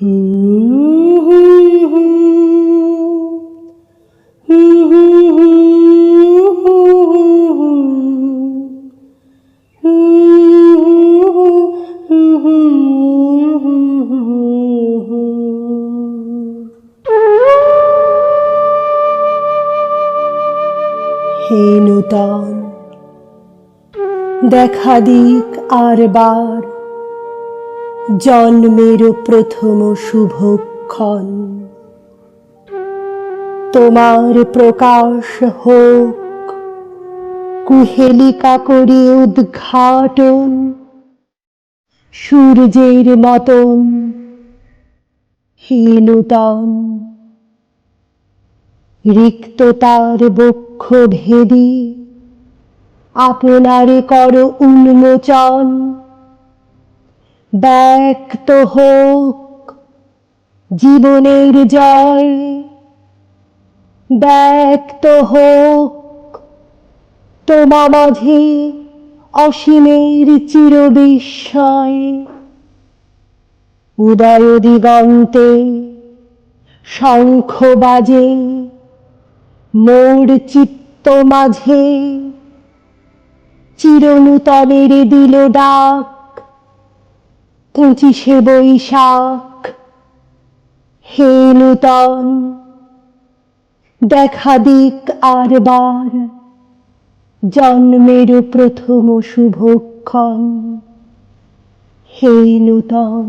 হে নূতন দেখা দিক আর বার। জন্মের প্রথম শুভক্ষণ। তোমার প্রকাশ হোক, কুহেলিকা করে উদ্ঘাটন, সূর্যের মতন হে নূতন রিক্ততার বক্ষ ভেদি আপনারে কর উন্মোচন। ব্যক্ত হোক জীবনের জয়। ব্যক্ত হোক তোমা মাঝে অসীমের চিরবিস্ময়। উদয় দিগন্তে শঙ্খ বাজে, মোর চিত্ত মাঝে চিরনূতনের দিল ডাক। পঁচিশে বৈশাখ হে নূতন দেখা দিক আরবার জন্মের প্রথম শুভক্ষণ হে নূতন